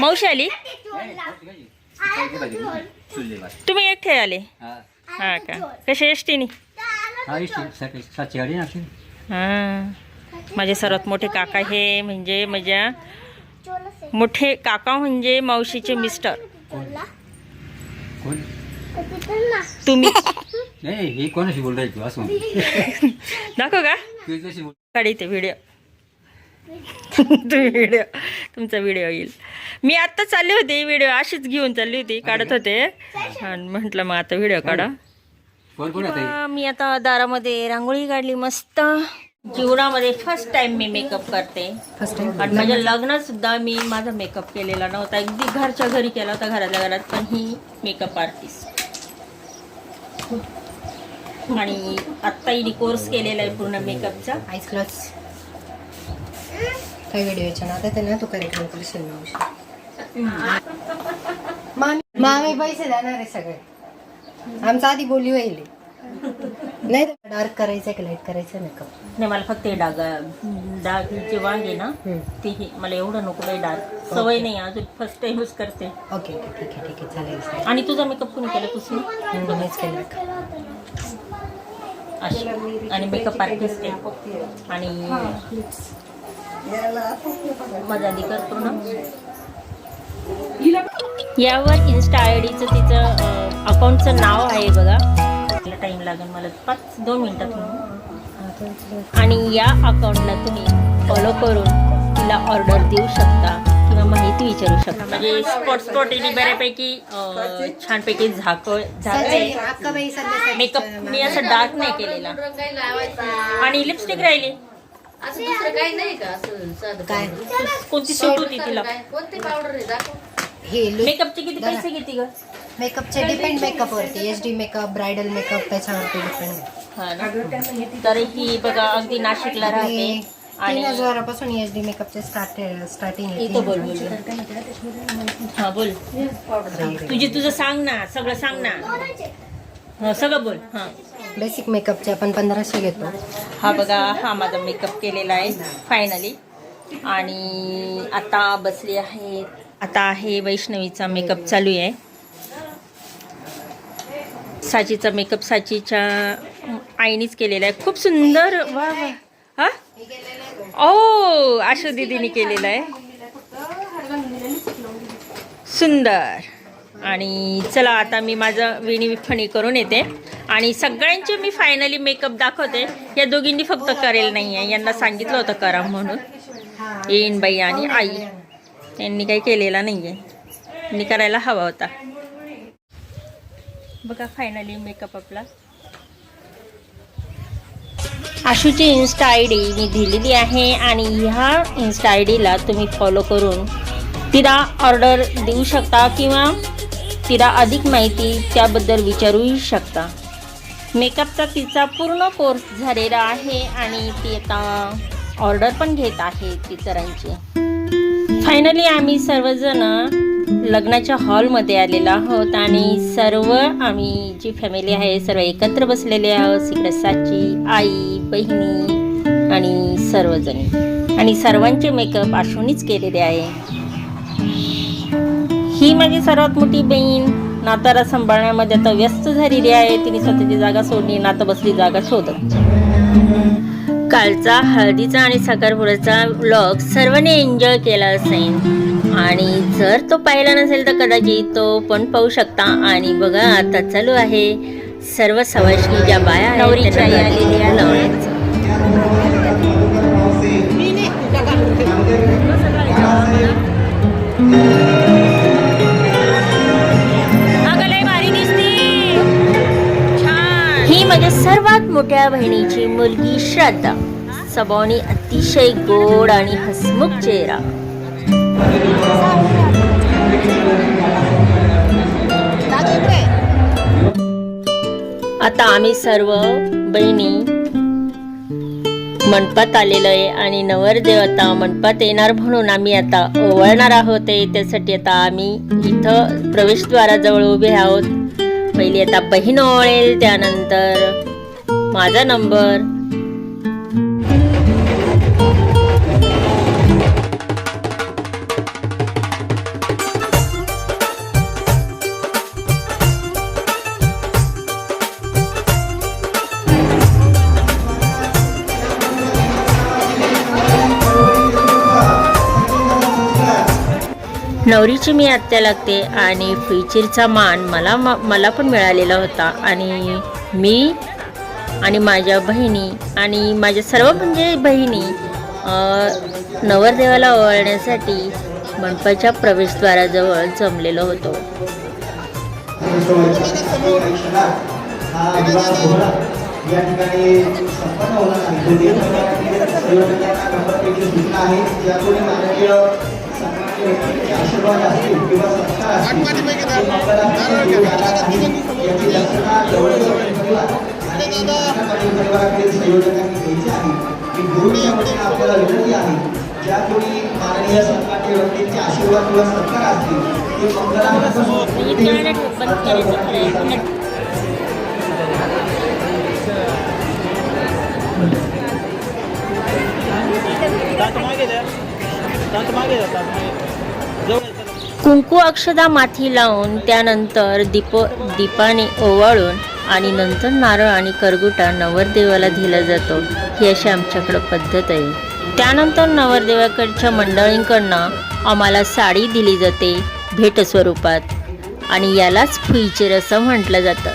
मावशी आली? तुम्ही एकटे आले? हा का? कशा एसटीने हां. माझे सर्वात मोठे काका हे म्हणजे माझ्या मोठे काका म्हणजे मावशीचे मिस्टर. तुम्ही? हे दाखव का? काढ व्हिडिओ तुम्ही व्हिडिओ तुमचा व्हिडिओ येईल. मी आत्ता चालले होते व्हिडिओ अशीच घेऊन चालली होती काढत होते. आणि म्हटलं मग आता व्हिडिओ काढा. आ, मी आता दारामध्ये रांगोळी काढली मस्त. जीवनामध्ये फर्स्ट टाइम मी मेकअप करते. फर्स्ट टाइम आणि माझ्या लग्नात सुद्धा मी माझा मेकअप केलेला नव्हता. अगदी घरच्या घरी केला होता घरातल्या घरात पण ही मेकअप आर्टिस्ट आणि आत्ता हिने कोर्स केलेला आहे पूर्ण मेकअपचा आईस क्लच काही व्हिडिओच्या नादात ना तू कार्यक्रम करशील मावशी. मामी मामी पैसे देणार आहे सगळे. आमचा आधी बोली होईल नाही डार्क करायचं की लाइट करायचं मेकअप नाही मला फक्त हे डाग डागचे वांग ना ते मला एवढं नको आहे डाग सवय नाही अजून फर्स्ट टाइम यूज करते. ओके ओके ठीक आहे ठीक आहे चालेल आणि तुझा मेकअप कोणी केला तुझी? मीच केलं अशी. आणि मेकअप आर्टिस्ट आहे. आणि माझा आधी करतो ना यावर इन्स्टा आय डीचं तिचं अकाउंटचं नाव आहे बघा. मला टाईम लागेल मला पाच दोन मिनिटात. आणि या अकाउंटला तुम्ही फॉलो करून तिला ऑर्डर देऊ शकता किंवा माहिती विचारू शकता. म्हणजे स्पॉट स्पॉट यांनी बऱ्यापैकी छानपैकी झाक झाकले अक्काबाई संदेश मेकअप मी असं डार्क नाही केलेला. आणि लिपस्टिक राहिली. असं दुसरं काही नाही का? असं साधं काय? कोणती सूट होती तिला? काय? कोणते पावडर आहे? दाखव. हे मेकअपचे किती पैसे घेते ग? मेकअपचे depend मेकअपवरती H D makeup bridal makeup त्याच्यावरती डिपेंड हा ना. तर ही बघा अगदी नाशिकला राहते. तीन आणि हजारापासून एच डी मेकअपचे स्टार्ट स्टार्टिंग इथं बोल. बोल. हा बोल तुझी तुझं सांग ना. सगळं सांग ना. हा सगळं बोल. हा. बेसिक मेकअपचे आपण पंधराशे घेतो. हा बघा हा माझा मेकअप केलेला आहे फायनली आणि आता बसली आहे आता आहे वैष्णवीचा मेकअप चालू आहे. साचीचा मेकअप साचीच्या आईनीच केलेला आहे. खूप सुंदर वा वा. हा? ओ आशा दिदीने केलेला आहे. सुंदर. आणि चला आता मी माझं विणी विफणी करून येते. आणि सगळ्यांचे मी फायनली मेकअप दाखवते. या दोघींनी फक्त करेल नाही आहे. यांना सांगितलं होतं करा म्हणून. येईन बाई आणि आई. यांनी काही केलेला नाही आहे. यांनी करायला हवा होता. बघा फायनली मेकअप आपला. आशूची इन्स्टा आय डी मी दिलेली आहे. आणि ह्या इन्स्टा आय डीला तुम्ही फॉलो करून तिला ऑर्डर देऊ शकता किंवा तिला अधिक माहिती त्याबद्दल विचारूही शकता. मेकअपचा तिचा पूर्ण कोर्स झालेला आहे आणि ती आता ऑर्डर पण घेत आहे इतरांची फायनली आम्ही सर्वजण लग्नाच्या हॉलमध्ये आलेलो आहोत आणि सर्व आम्ही जी फॅमिली आहे सर्व एकत्र बसलेले आहोत तिकडे साची आई बहिणी आणि सर्वजणी. आणि सर्वांचे मेकअप आशूनीच केलेले आहे. ही माझी सर्वात मोठी बहीण. नाताला सांभाळण्यामध्ये आता व्यस्त झालेली आहे. तिने स्वतःची जागा सोडली. नाता बसली जागा शोधत. कालचा हळदीचा आणि साखरपुड्याचा व्लॉग सर्वांनी एन्जॉय केला असेल. आणि जर तो पाहिला नसेल तर कदाचित तो पण पाहू शकता. आणि बघा आता चालू आहे सर्व सवाशणी ज्या बाया आहेत. त्यांना आलेल्या लावण्याचं त्या बहिणीची मुलगी श्रद्धा सबोनी अतिशय गोड आणि हसमुख चेहरा. आता आम्ही सर्व बहिणी मंडपात आलेलो आहे आणि नवरदेव आता मंडपात येणार म्हणून आम्ही आता ओवळणार आहोत त्यासाठी आता आम्ही इथं प्रवेशद्वाराजवळ उभे आहोत. पहिली आता बहीण ओळेल त्यानंतर माझा नंबर. नवरीची मी आत्या लागते आणि फिचीरचा मान मला मला पण मिळालेला होता आणि मी आणि माझ्या बहिणी आणि माझ्या सर्व म्हणजे बहिणी नवरदेवाला ओवाळण्यासाठी मंडपाच्या प्रवेशद्वाराजवळ जमलेलो होतो. या ठिकाणी संपन्न होणार आहे आहे आशीर्वाद असतील किंवा असतील याची जवळजवळ संयोजकांनी घ्यायची आहे ही आपल्याला विनंती आहे माननीय व्यक्तींचे आशीर्वाद किंवा असतील ते कुंकू अक्षदा माथी लावून त्यानंतर दीप दीपाने ओवाळून आणि नंतर नारळ आणि करगुटा नवरदेवाला दिला जातो. ही अशी आमच्याकडं पद्धत आहे. त्यानंतर नवरदेवाकडच्या मंडळींकडनं आम्हाला साडी दिली जाते भेट स्वरूपात. आणि यालाच फुईचे रसं म्हटलं जातं.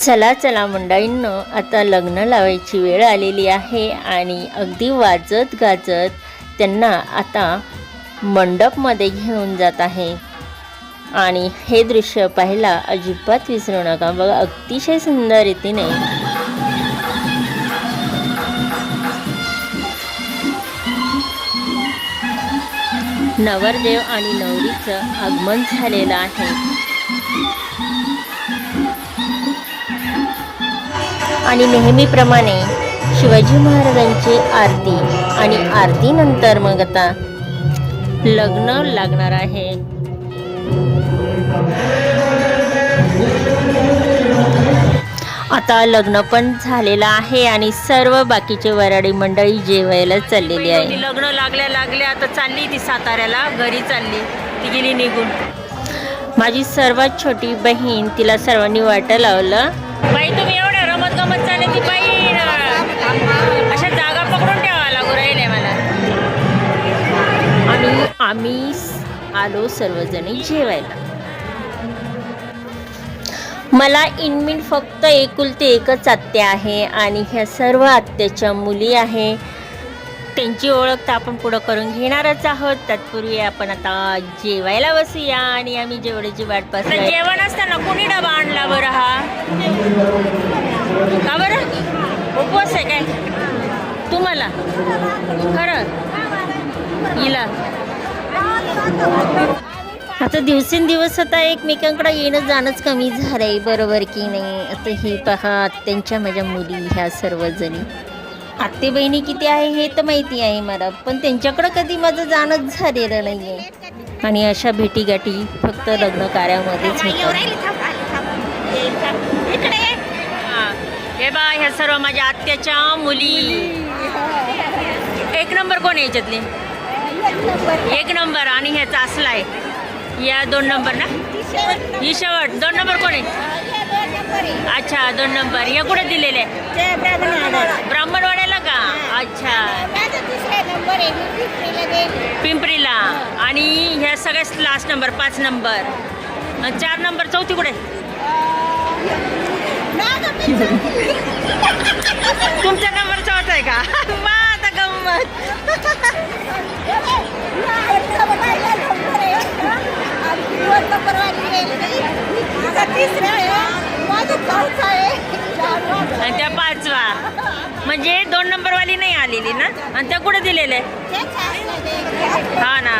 चला चला मंडळींनो आता लग्न लावायची वेळ आलेली आहे आणि अगदी वाजत गाजत त्यांना आता मंडपमध्ये घेऊन जात आहे. आणि हे दृश्य पाहायला अजिबात विसरू नका. बघा अतिशय सुंदर रीतीने नवरदेव आणि नवरीचं आगमन झालेलं आहे. आणि नेहमीप्रमाणे शिवाजी महाराजांची आरती आणि आरतीनंतर मग आता लग्न लागणार आहे. आता लग्न पण झालेलं आहे आणि सर्व बाकीचे वराडी मंडळी जेवायला चाललेली आहे. लग्न लागल्या लागल्या आता चालली ती साताऱ्याला घरी चालली. ती गेली निघून. माझी सर्वात छोटी बहीण तिला सर्वांनी वाटं लावलं. बाई तुम्ही एवढ्या रमत गमत चालले ती बाई अशा जागा पकडून ठेवा लागू राहिले मला. आणि आम्ही आलो सर्वजणी जेवायला. मला इनमिन फक्त एकुलते एकच आत्या आहे आणि ह्या सर्व आत्याच्या मुली आहे. त्यांची ओळख तर आपण पुढं करून घेणारच आहोत. तत्पूर्वी आपण आता जेवायला बसूया आणि आम्ही जेवढ्याची वाट पाहतो जेवण असताना कोणी डबा आणला बरं हा? का बरं? उपवास आहे काय? तुम्हाला? खरं? हिला आता दिवसेंदिवस आता एकमेकांकडे येणं जाणंच कमी झालंय बरोबर की नाही? आता ही पहा त्यांच्या माझ्या मुली ह्या सर्वजणी. आत्ते बहिणी किती आहे हे तर माहिती आहे मला पण त्यांच्याकडं कधी माझं जाणंच झालेलं नाही आहे आणि अशा भेटीगाठी फक्त लग्न कार्यामध्येच होतात हे बा ह्या सर्व माझ्या आत्याच्या मुली. एक नंबर कोण आहे याच्यातले? एक नंबर आणि ह्याचा असला आहे. या दोन नंबर ना? ही शेवट दोन नंबर कोण आहे? अच्छा दोन नंबर. या कुठे दिलेले? ब्राह्मणवाड्याला का? अच्छा. पिंपरीला आणि ह्या सगळ्यात लास्ट नंबर पाच नंबर. चार नंबर चौथी कुठे? तुमचा नंबर चौथा आहे का? वा आता गंमत आणि त्या पाचवा. म्हणजे दोन नंबरवाली नाही आलेली ना? आणि त्या कुठे दिलेले हा ना.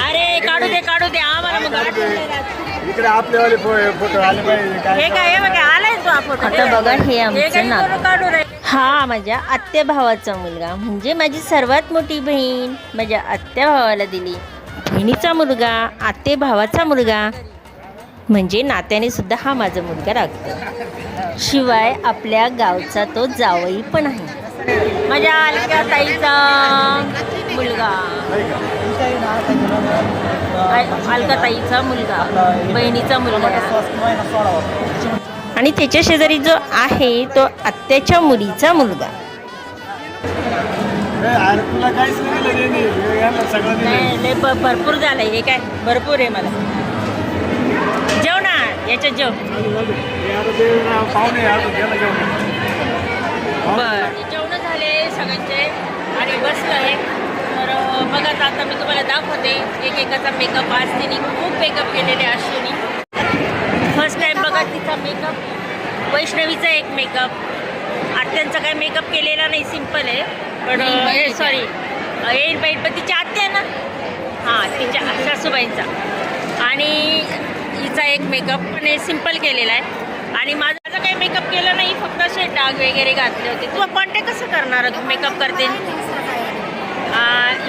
अरे काढू दे काढू दे. आम्हाला मग इकडे आपल्यावाले फोटो आले पाहिजे. हे काय हे बघा आलाय तो फोटो. बघा हे आमचं रे. हा माझ्या आत्या भावाचा मुलगा. म्हणजे माझी सर्वात मोठी बहीण माझ्या आत्या भावाला दिली. बहिणीचा मुलगा आते भावाचा मुलगा. म्हणजे नात्याने सुद्धा हा माझा मुलगा लागतो. शिवाय आपल्या गावचा तो जावई पण आहे. माझ्या अलक्या ताईचा मुलगा. अलका ताईचा मुलगा. बहिणीचा मुलगा. आणि त्याच्या शेजारी जो आहे तो आत्याच्या मुलीचा मुलगा. भरपूर झालंय हे काय भरपूर आहे मला. जेव ना याच्यात जेव. बर. जेवण झाले सगळ्यांचे. आणि बसलोय तर अं, बघा आता मी तुम्हाला दाखवते. एकेकाचा मेकअप आज तिने खूप मेकअप केलेले अश्विनी. फर्स्ट टाइम बघा तिचा मेकअप वैष्णवीचा एक मेकअप आत्यांचा काही मेकअप केलेला नाही सिंपल आहे. पण सॉरी एअर बाईट पण तिच्या आत्या ना? हां तिच्या सासूबाईंचा. आणि हिचा एक मेकअप पण सिंपल केलेला आहे. आणि माझा काही मेकअप केला नाही फक्त असे डाग वगैरे घातले होते. तुला कॉन्टॅक्ट कसं करणार मेकअप करते?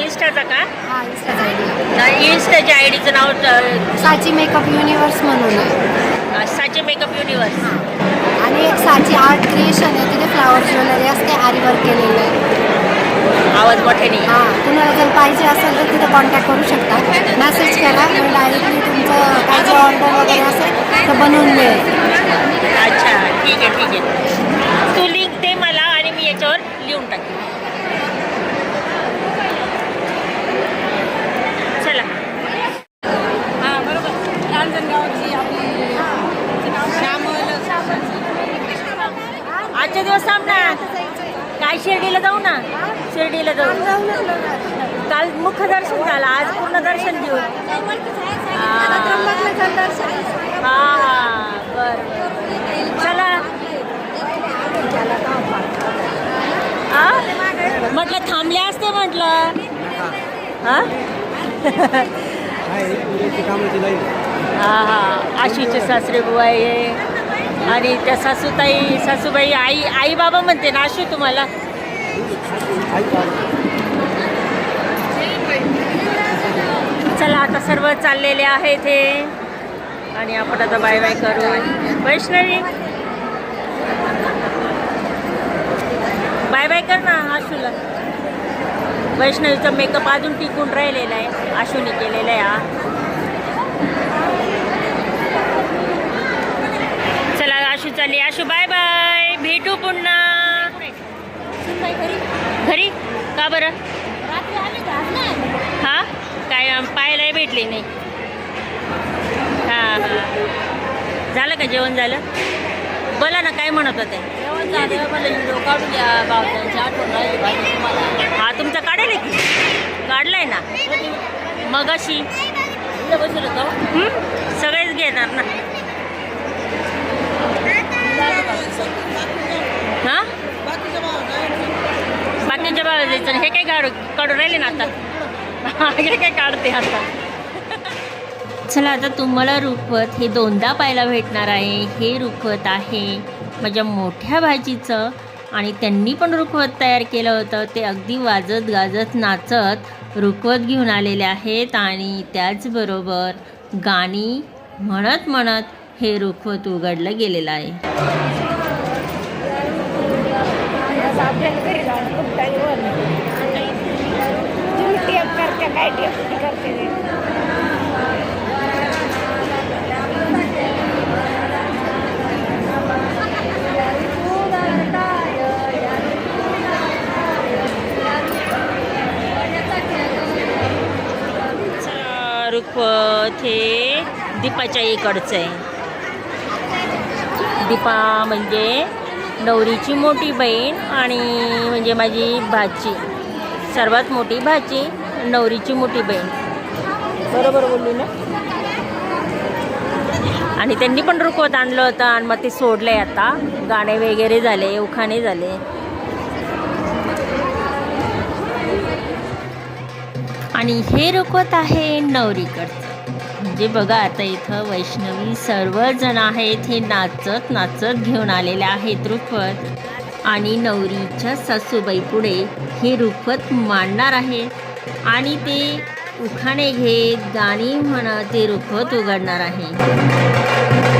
इन्स्टाचा का? हा इन्स्टाच्या आय डीचं नाव साची मेकअप युनिवर्स म्हणून साचे मेकअप युनिवर्स आणि एक साची आर्ट क्रिएशन आहे तिथे फ्लावर ज्वेलरी असते आरी वर्क केलेलं आहे आवाज मोठ्याने हां तुम्हाला जर पाहिजे असेल तर तिथे कॉन्टॅक्ट करू शकता. मेसेज करा मग डायरेक्टली तुमचं काय जर ऑर्डर वगैरे असेल तर बनवून मिळेल अच्छा ठीक आहे ठीक आहे. तू लिंक दे मला आणि मी याच्यावर लिहून टाकेन. चला. हां बरोबर. दिवस थांब ना काय शिर्डीला जाऊ ना? शिर्डीला जाऊ. काल मुख्य दर्शन झालं आज पूर्ण दर्शन घेऊ हा हा बरं. चला? म्हटलं थांबले असते म्हटलं. हा? हा हा आशीचे सासरे बुवा आहे. आणि त्या सासूताई सासूबाई आई आई बाबा म्हणते ना आशू तुम्हाला. चला आता सर्व चाललेले आहेत हे. आणि आपण आता बाय बाय करू वैष्णवी. बाय बाय कर ना आशूला. वैष्णवीचा मेकअप अजून टिकून राहिलेला आहे. आशूने केलेला आहे हा. चला आशू बाय बाय. भेटू पुन्हा. घरी? का बरं? हा? काय पाहायलाही भेटली नाही. हां हां. झालं का जेवण झालं? बोला ना काय म्हणत होते? झालं हा तुमचा काढेल की? काढलाय ना? मग अशी सगळेच घेणार ना? हा? बाकीच्या भावा द्यायचं हे काय काढू काढून राहिले ना आता? हे काय काढते आता? चला आता तुम्हाला रुखवत हे दोनदा पाहायला भेटणार आहे. हे रुखवत आहे माझ्या मोठ्या भाजीचं आणि त्यांनी पण रुखवत तयार केलं होतं. ते अगदी वाजत गाजत नाचत रुखवत घेऊन आलेले आहेत आणि त्याचबरोबर गाणी म्हणत म्हणत हे रुखवत उघडलं गेलेलं आहे. चला, रुखवत हे दीपाच्या इकडचं आहे. दीपा म्हणजे नवरीची मोठी बहीण आणि म्हणजे माझी भाची. सर्वात मोठी भाची. नवरीची मोठी बहीण. बरोबर बोलली ना? आणि त्यांनी पण रुखवत आणलं होतं आणि मग ते सोडलं आता. गाणे वगैरे झाले उखाणे झाले. आणि हे रुखवत आहे नवरीकडचं. म्हणजे बघा आता इथं वैष्णवी सर्वजण आहेत हे नाचत नाचत घेऊन आलेले आहेत रुखवत. आणि नवरीच्या सासूबाई पुढे हे रुखवत मांडणार आहे आणि ते उखाणे घेत गाणी म्हणत ते रुखवत उघडणार आहे.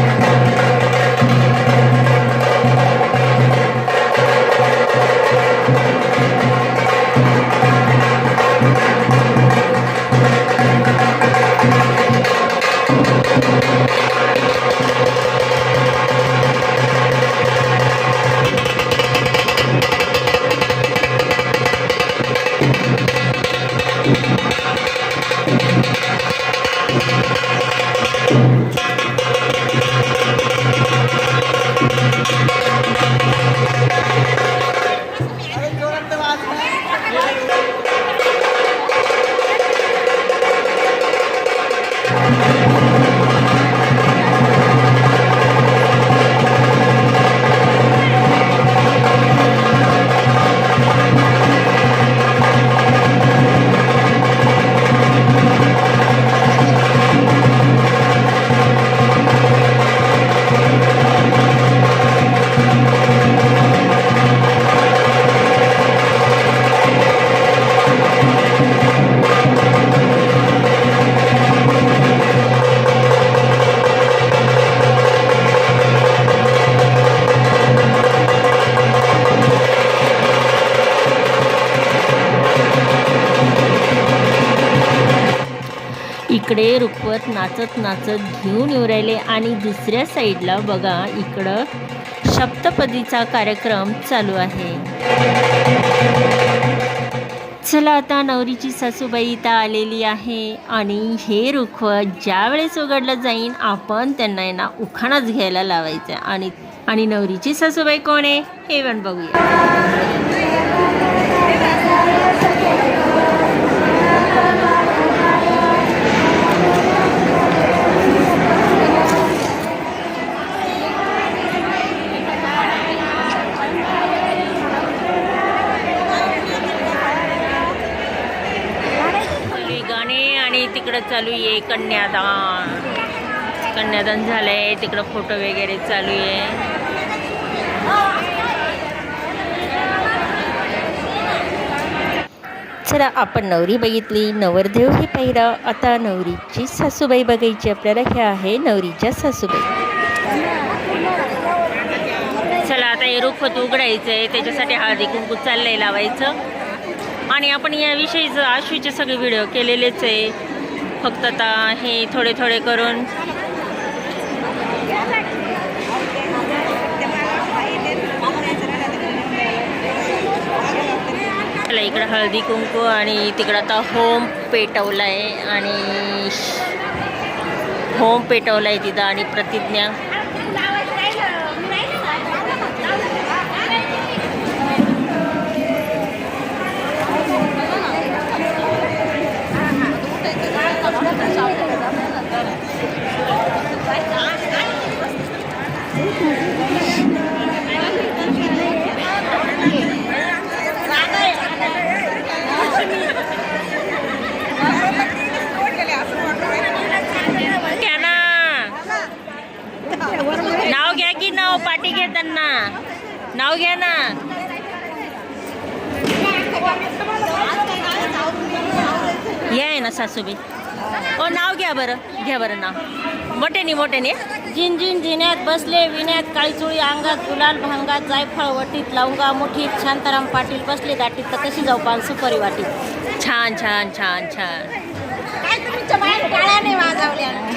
इकडे रुखवत नाचत नाचत घेऊन येऊ राहिले आणि दुसऱ्या साईडला बघा इकडं सप्तपदीचा कार्यक्रम चालू आहे. चला आता नवरीची सासूबाई इथं आलेली आहे आणि हे रुखवत ज्या वेळेस उघडलं जाईन आपण त्यांना ना उखाणाच घ्यायला लावायचं. आहे. आणि आणि नवरीची सासूबाई कोण आहे? हे पण बघूया चालू आहे गाणे तिकडं चालू आहे कन्यादान. कन्यादान झालंय तिकडं फोटो वगैरे चालू आहे. चला आपण नवरी बघितली नवरदेव हे पाहिलं. आता नवरीची सासूबाई बघायची आपल्याला. हे आहे नवरीच्या सासूबाई. चला आता हे रोखत उघडायचं आहे त्याच्यासाठी हळदी कुंकू चाललंय लावायचं. आणि आपण याविषयीच आशूचे सगळे व्हिडिओ केलेलेच आहे. फक्त आता हे थोडे थोडे करून इकडं हळदी कुंकू आणि तिकडं आता होम पेटवला आहे आणि होम पेटवला आहे तिथं आणि प्रतिज्ञा घ्या ना नाव घ्या की नाव पाठी घेताना नाव घ्या ना हे आहे ना सासूबाई ओ नाव घ्या नाव मोठ्याने मोठ्याने. जिन जिन जिन्यात बसले विण्यात काळीचुळी अंगात गुलाल भांगात जायफळ वटीत लवंगा मुठीत शांताराम पाटील बसले दाटीत तर कशी जाऊ पान सुपारी वाटीत छान छान छान छान.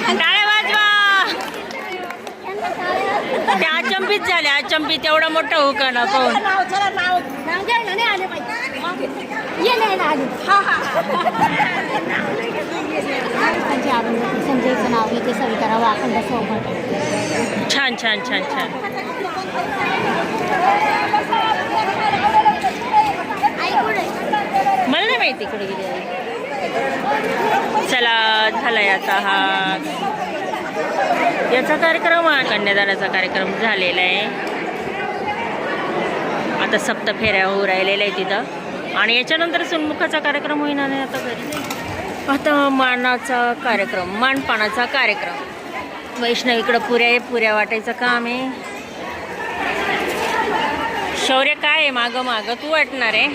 टाळ्या वाजवा. त्या अचंबित झाल्या अचंबित. एवढं मोठं हुकणं पाहून नाव नाव ये नाही ना आले त्यांची अरुंधती संजयचं नाव घेते सविताराव अखंड छान छान छान छान. मला नाही माहिती कुठे गेली चला झाला आता हा. याचा कार्यक्रम हा कन्यादानाचा कार्यक्रम झालेला आहे. आता सप्त फेऱ्या होऊ राहिलेल्या आहे तिथं. आणि याच्यानंतर सुनमुखाचा कार्यक्रम होईना नाही आता घरी? आता मानाचा कार्यक्रम मानपानाचा कार्यक्रम. वैष्णवीकडं पुऱ्या आहे पुऱ्या वाटायचं काम आहे. शौर्य काय आहे मागं मागं? तू वाटणार आहे?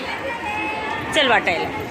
चल वाटायला.